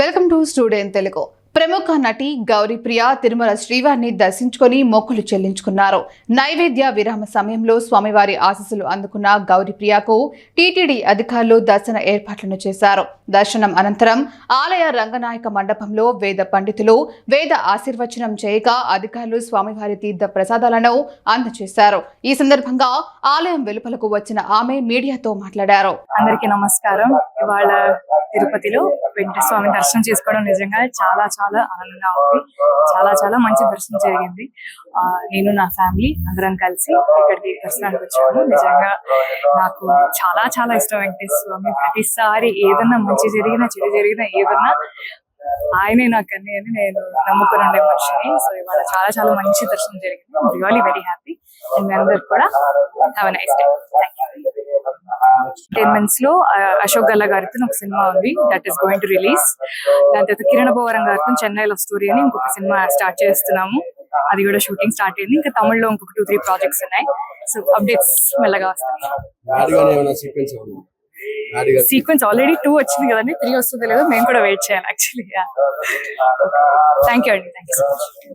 Welcome to student Telugu. ప్రముఖ నటి గౌరీప్రియ తిరుమల శ్రీవారిని దర్శించుకొని మొక్కులు చెల్లించుకున్నారు. నైవేద్య విరామ సమయంలో స్వామివారి ఆశీస్సులు అందుకున్న గౌరీప్రియకు టీటీడీ అధికారులు దర్శన ఏర్పాట్లను చేశారు. దర్శనం అనంతరం ఆలయ రంగనాయక మండపంలో వేద పండితులు వేద ఆశీర్వచనం చేయగా అధికారులు స్వామివారి తీర్థ ప్రసాదాలను అందజేశారు ఈ సందర్భంగా ఆలయం వెలుపలకు వచ్చిన ఆమె మీడియాతో మాట్లాడారు. అందరికీ నమస్కారం. ఇవాళ తిరుపతిలో వెంకటస్వామి స్వామి దర్శనం చేసుకోవడం నిజంగా చాలా చాలా చాలా ఆనందంగా ఉంది. చాలా చాలా మంచి దర్శనం జరిగింది. ఆ, నేను నా ఫ్యామిలీ అందరం కలిసి ఇక్కడికి దర్శనానికి వచ్చాము. నిజంగా నాకు చాలా చాలా ఇష్టం వెంకటేశ్వర స్వామి ప్రతిసారి ఏదన్నా మంచి జరిగినా చెడు జరిగినా ఏదన్నా ఆయనే నాకు అన్ని అని నేను నమ్ముకుని ఉండే మనిషిని. సో ఇవాళ చాలా చాలా మంచి దర్శనం జరిగింది. రియలీ వెరీ హ్యాపీ అండ్ మీ అందరు కూడా have nice day thank you ten మంత్స్లో అశోక్ గల్లా గారితో ఒక సినిమా ఉంది that is going to release దాని తర్వాత కిరణ్ భోవరం గారితో చెన్నై లవ్ స్టోరీ అని ఇంకొక సినిమా స్టార్ట్ చేస్తున్నాము. అది కూడా షూటింగ్ స్టార్ట్ అయింది. ఇంకా తమిళ్ళో ఇంకొక టూ త్రీ ప్రాజెక్ట్స్ ఉన్నాయి. సో అప్డేట్స్ మెల్లగా వస్తాయి. సీక్వెన్స్ ఆల్రెడీ టూ వచ్చింది కదండి. త్రీ వస్తుందో లేదో మేము కూడా వెయిట్ చేయాలి యాక్చువల్లీ థ్యాంక్ యూ అండి. Thank you